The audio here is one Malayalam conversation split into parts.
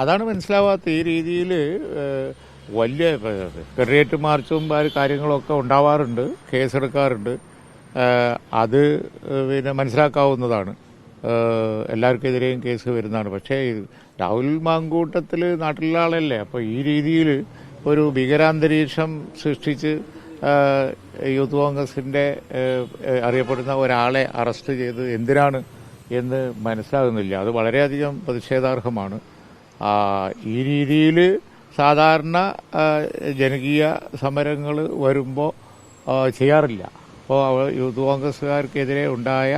അതാണ് മനസ്സിലാവാത്ത ഈ രീതിയിൽ വലിയ കെറിയേറ്റ് മാർച്ചും കാര്യങ്ങളൊക്കെ ഉണ്ടാവാറുണ്ട് കേസെടുക്കാറുണ്ട്. അത് പിന്നെ മനസ്സിലാക്കാവുന്നതാണ്. എല്ലാവർക്കെതിരെയും കേസ് വരുന്നതാണ്. പക്ഷേ രാഹുൽ മാങ്കൂട്ടത്തിൽ നാട്ടിലുള്ള ആളല്ലേ അപ്പോൾ ഈ രീതിയിൽ ഒരു ഭീകരാന്തരീക്ഷം സൃഷ്ടിച്ച് യൂത്ത് ഏഹ്, അറിയപ്പെടുന്ന ഒരാളെ അറസ്റ്റ് ചെയ്ത് എന്തിനാണ് എന്ന് മനസ്സിലാകുന്നില്ല. അത് വളരെയധികം പ്രതിഷേധാർഹമാണ്. ഈ രീതിയിൽ സാധാരണ ജനകീയ സമരങ്ങൾ വരുമ്പോൾ ചെയ്യാറില്ല. അപ്പോൾ യൂത്ത് കോൺഗ്രസ്സുകാർക്കെതിരെ ഉണ്ടായ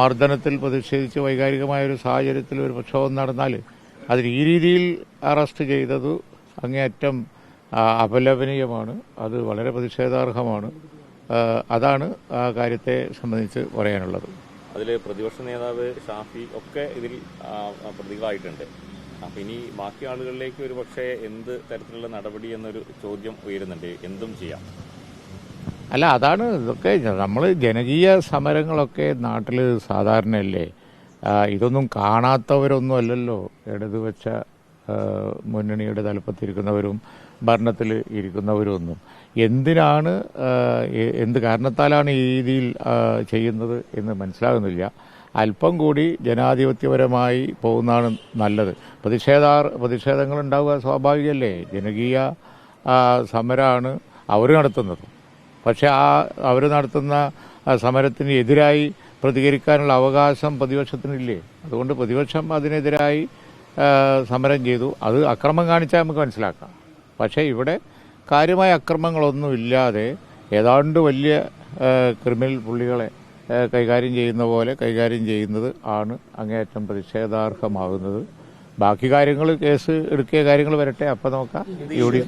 മർദ്ദനത്തിൽ പ്രതിഷേധിച്ച് വൈകാരികമായ ഒരു സാഹചര്യത്തിൽ ഒരു പ്രക്ഷോഭം നടന്നാൽ അതിൽ ഈ രീതിയിൽ അറസ്റ്റ് ചെയ്തത് അങ്ങേയറ്റം അപലപനീയമാണ്. അത് വളരെ പ്രതിഷേധാർഹമാണ്. അതാണ് ആ കാര്യത്തെ സംബന്ധിച്ച് പറയാനുള്ളത്. അതിൽ പ്രതിപക്ഷ നേതാവ് ഷാഫി ഒക്കെ ഇതിൽ പ്രതികളായിട്ടുണ്ട്. അപ്പൊ ഇനി ബാക്കി ആളുകളിലേക്ക് ഒരു പക്ഷേ എന്ത് തരത്തിലുള്ള നടപടി എന്നൊരു ചോദ്യം ഉയരുന്നുണ്ട്. എന്തും ചെയ്യാം. അല്ല അതാണ് ഇതൊക്കെ നമ്മൾ ജനകീയ സമരങ്ങളൊക്കെ നാട്ടിൽ സാധാരണയല്ലേ? ഇതൊന്നും കാണാത്തവരൊന്നും അല്ലല്ലോ ഇടത് വെച്ച ആ, മുന്നണിയുടെ തലപ്പത്തിരിക്കുന്നവരും ഭരണത്തിൽ ഇരിക്കുന്നവരും ഒന്നും എന്തിനാണ് എന്ത് കാരണത്താലാണ് ഈ രീതിയിൽ ചെയ്യുന്നത് എന്ന് മനസ്സിലാകുന്നില്ല. അല്പം കൂടി ജനാധിപത്യപരമായി പോകുന്നതാണ് നല്ലത്. പ്രതിഷേധാർ പ്രതിഷേധങ്ങൾ ഉണ്ടാവുക സ്വാഭാവികമല്ലേ? ജനകീയ സമരമാണ് അവർ നടത്തുന്നത്. പക്ഷേ ആ അവർ നടത്തുന്ന സമരത്തിന് എതിരായി പ്രതികരിക്കാനുള്ള അവകാശം പ്രതിപക്ഷത്തിനില്ലേ? അതുകൊണ്ട് പ്രതിപക്ഷം അതിനെതിരായി സമരം ചെയ്തു. അത് അക്രമം കാണിച്ചാൽ നമുക്ക് മനസ്സിലാക്കാം. പക്ഷേ ഇവിടെ കാര്യമായ അക്രമങ്ങളൊന്നും ഇല്ലാതെ ഏതാണ്ട് വലിയ ക്രിമിനൽ പുള്ളികളെ കൈകാര്യം ചെയ്യുന്ന പോലെ കൈകാര്യം ചെയ്യുന്നത് ആണ് അങ്ങേയറ്റം പ്രതിഷേധാർഹമാകുന്നത്. ബാക്കി കാര്യങ്ങൾ കേസ് എടുക്കിയ കാര്യങ്ങൾ വരട്ടെ. അപ്പം നോക്കാം. U D.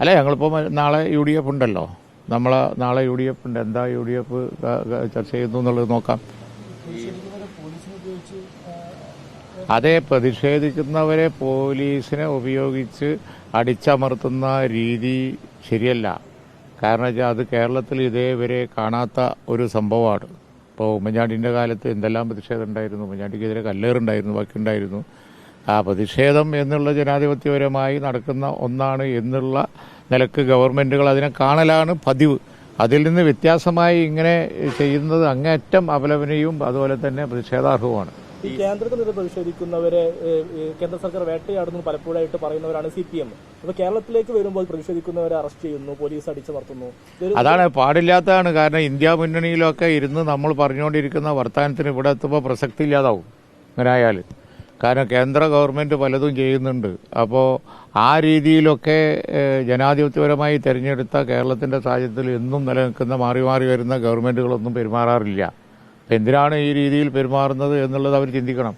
അല്ല ഞങ്ങളിപ്പോൾ നാളെ യു ഡി എഫ് ഉണ്ടല്ലോ. നമ്മളെ നാളെ യു ഡി എഫ് ഉണ്ട്. എന്താ യു ഡി എഫ് ചർച്ച ചെയ്യുന്നു എന്നുള്ളത് നോക്കാം. അതേ പ്രതിഷേധിക്കുന്നവരെ പോലീസിനെ ഉപയോഗിച്ച് അടിച്ചമർത്തുന്ന രീതി ശരിയല്ല. കാരണം വെച്ചാൽ അത് കേരളത്തിൽ ഇതേവരെ കാണാത്ത ഒരു സംഭവമാണ്. ഇപ്പോൾ ഉമ്മൻചാണ്ടിന്റെ കാലത്ത് എന്തെല്ലാം പ്രതിഷേധം ഉണ്ടായിരുന്നു? ഉമ്മൻചാണ്ടിക്കെതിരെ കല്ലേറുണ്ടായിരുന്നു ബാക്കിയുണ്ടായിരുന്നു ആ പ്രതിഷേധം എന്നുള്ള ജനാധിപത്യപരമായി നടക്കുന്ന ഒന്നാണ് എന്നുള്ള നിലയ്ക്ക് ഗവൺമെന്റുകൾ അതിനെ കാണലാണ് പതിവ്. അതിൽ നിന്ന് വ്യത്യാസമായി ഇങ്ങനെ ചെയ്യുന്നത് അങ്ങേറ്റം അപലപനയും അതുപോലെ തന്നെ പ്രതിഷേധാർഹവുമാണ്. ഈ കേന്ദ്രത്തിനെതിരെ പ്രതിഷേധിക്കുന്നവരെ കേന്ദ്ര സർക്കാർ വേട്ടയാടുന്നു പലപ്പോഴായിട്ട് പറയുന്നവരാണ് സി പി എം. അപ്പൊ കേരളത്തിലേക്ക് വരുമ്പോൾ പ്രതിഷേധിക്കുന്നവരെ അറസ്റ്റ് ചെയ്യുന്നു പോലീസ് അടിച്ചമർത്തുന്നു. വർത്തുന്നു അതാണ് പാടില്ലാത്തതാണ്. കാരണം ഇന്ത്യ മുന്നണിയിലൊക്കെ ഇരുന്ന് നമ്മൾ പറഞ്ഞുകൊണ്ടിരിക്കുന്ന വർത്തമാനത്തിന് ഇവിടെ എത്തുമ്പോൾ പ്രസക്തി ഇല്ലാതാവും. അങ്ങനായാൽ കാരണം കേന്ദ്ര ഗവൺമെന്റ് പലതും ചെയ്യുന്നുണ്ട്. അപ്പോൾ ആ രീതിയിലൊക്കെ ജനാധിപത്യപരമായി തിരഞ്ഞെടുത്ത കേരളത്തിന്റെ സാഹചര്യത്തിൽ എന്നും നിലനിൽക്കുന്ന മാറി മാറി വരുന്ന ഗവൺമെന്റുകളൊന്നും പെരുമാറാറില്ല. എന്തിനാണ് ഈ രീതിയിൽ പെരുമാറുന്നത് എന്നുള്ളത് അവർ ചിന്തിക്കണം.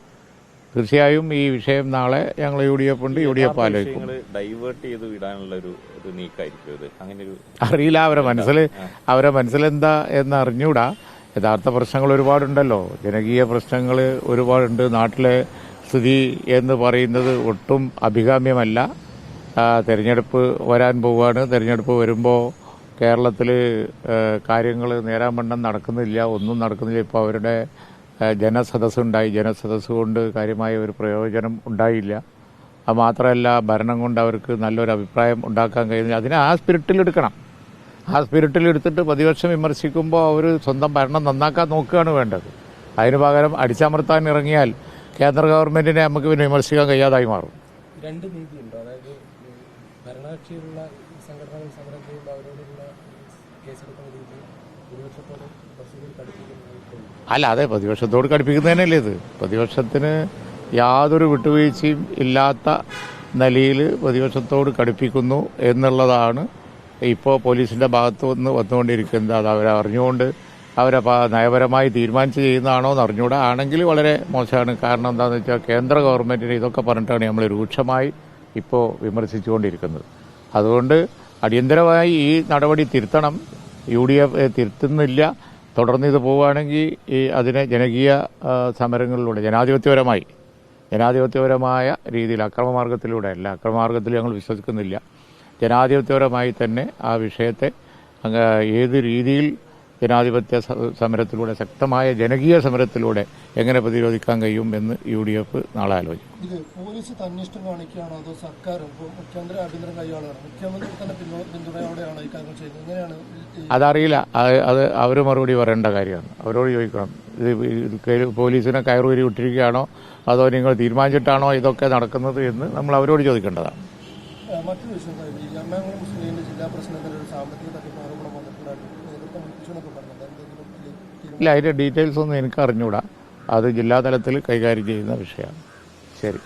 തീർച്ചയായും ഈ വിഷയം നാളെ ഞങ്ങൾ യു ഡി എഫ് ഉണ്ട് യു ഡി എഫ് ആലോചിക്കും. ഡൈവേർട്ട് ചെയ്ത് വിടാനുള്ള ഒരു അറിയില്ല അവരെ മനസ്സിൽ അവരെ മനസ്സിലെന്താ എന്ന് അറിഞ്ഞൂടാ യഥാർത്ഥ പ്രശ്നങ്ങൾ ഒരുപാടുണ്ടല്ലോ. ജനകീയ പ്രശ്നങ്ങൾ ഒരുപാടുണ്ട്. നാട്ടിലെ സ്ഥിതി എന്ന് പറയുന്നത് ഒട്ടും അഭികാമ്യമല്ല. തെരഞ്ഞെടുപ്പ് വരാൻ പോവുകയാണ്. തെരഞ്ഞെടുപ്പ് വരുമ്പോൾ കേരളത്തിൽ കാര്യങ്ങൾ നേരാൻ വണ്ണം നടക്കുന്നില്ല. ഒന്നും നടക്കുന്നില്ല. ഇപ്പോൾ അവരുടെ ജനസദസ് ഉണ്ടായി ജനസദസ് കൊണ്ട് കാര്യമായ ഒരു പ്രയോജനം ഉണ്ടായില്ല. അത് മാത്രമല്ല ഭരണം കൊണ്ട് അവർക്ക് നല്ലൊരു അഭിപ്രായം ഉണ്ടാക്കാൻ കഴിയുന്നില്ല. അതിനെ ആ സ്പിരിറ്റിൽ എടുക്കണം. ആ സ്പിരിറ്റിൽ എടുത്തിട്ട് പ്രതിപക്ഷം വിമർശിക്കുമ്പോൾ അവർ സ്വന്തം ഭരണം നന്നാക്കാൻ നോക്കുകയാണ് വേണ്ടത്. അതിന് പകരം അടിച്ചമർത്താൻ ഇറങ്ങിയാൽ കേന്ദ്ര ഗവൺമെന്റിനെ നമുക്ക് പിന്നെ വിമർശിക്കാൻ കഴിയാതായി മാറും. രണ്ട് നീതിയുണ്ടോ. അതായത് ഭരണകക്ഷിയിലുള്ള സംഘടനകൾ സമരം ചെയ്യുമ്പോൾ അവരോടുള്ള കേസെടുക്കുന്ന രീതി പ്രതിപക്ഷത്തോട് കുറച്ചുകൂടി കടുപ്പിക്കുന്നതായിട്ട് അല്ല അതെ പ്രതിപക്ഷത്തോട് കടുപ്പിക്കുന്നതന്നെയല്ലേ ഇത്. പ്രതിപക്ഷത്തിന് യാതൊരു വിട്ടുവീഴ്ചയും ഇല്ലാത്ത നിലയിൽ പ്രതിപക്ഷത്തോട് കടുപ്പിക്കുന്നു എന്നുള്ളതാണ് ഇപ്പോൾ പോലീസിന്റെ ഭാഗത്തു നിന്ന് വന്നുകൊണ്ടിരിക്കുന്നത്. അത് അവരറിഞ്ഞുകൊണ്ട് അവരെ പ- നയപരമായി തീരുമാനിച്ച് ചെയ്യുന്നതാണോ എന്ന് അറിഞ്ഞുകൂടാ. ആണെങ്കിൽ വളരെ മോശമാണ്. കാരണം എന്താണെന്ന് വെച്ചാൽ കേന്ദ്ര ഗവൺമെന്റിന് ഇതൊക്കെ പറഞ്ഞിട്ടാണ് നമ്മൾ രൂക്ഷമായി ഇപ്പോൾ വിമർശിച്ചുകൊണ്ടിരിക്കുന്നത്. അതുകൊണ്ട് അടിയന്തരമായി ഈ നടപടി തിരുത്തണം. യു ഡി എഫ് തിരുത്തുന്നില്ല. തുടർന്ന് ഇത് പോവുകയാണെങ്കിൽ ഈ അതിനെ ജനകീയ സമരങ്ങളിലൂടെ ജനാധിപത്യപരമായി ജനാധിപത്യപരമായ രീതിയിൽ അക്രമമാർഗത്തിലൂടെ അല്ല അക്രമമാർഗത്തിൽ ഞങ്ങൾ വിശ്വസിക്കുന്നില്ല. ജനാധിപത്യപരമായി തന്നെ ആ വിഷയത്തെ ഏത് രീതിയിൽ ജനാധിപത്യ സമരത്തിലൂടെ ശക്തമായ ജനകീയ സമരത്തിലൂടെ എങ്ങനെ പ്രതിരോധിക്കാൻ കഴിയും എന്ന് യു ഡി എഫ് നാളെ ആലോചിക്കും. ഇത് പോലീസ് തന്നിഷ്ടം കാണിക്കുകയാണോ അതോ സർക്കാർ? മുഖ്യമന്ത്രി ആഭ്യന്തരം പിന്തുണയോടെയാണോ ഈ കാര്യങ്ങൾ ചെയ്യുന്നത്? എങ്ങനെയാണ് അതറിയില്ല. അത് അവർ മറുപടി പറയേണ്ട കാര്യമാണ്. അവരോട് ചോദിക്കണം. ഇത് പോലീസിനെ കയറൂരി വിട്ടിരിക്കുകയാണോ? അതോ നിങ്ങൾ തീരുമാനിച്ചിട്ടാണോ ഇതൊക്കെ നടക്കുന്നത് എന്ന് നമ്മൾ അവരോട് ചോദിക്കേണ്ടതാണ്. മറ്റൊരു വിഷയം സാഹിബ്, എറണാകുളം മുസ്ലിം ജില്ലാ പ്രശ്നത്തിൽ ഒരു സാമ്പത്തിക തട്ടിപ്പ് ഇല്ല അതിന്റെ ഡീറ്റെയിൽസ് ഒന്നും എനിക്ക് അറിഞ്ഞൂടാ. അത് ജില്ലാതലത്തിൽ കൈകാര്യം ചെയ്യുന്ന വിഷയമാണ്. ശരി.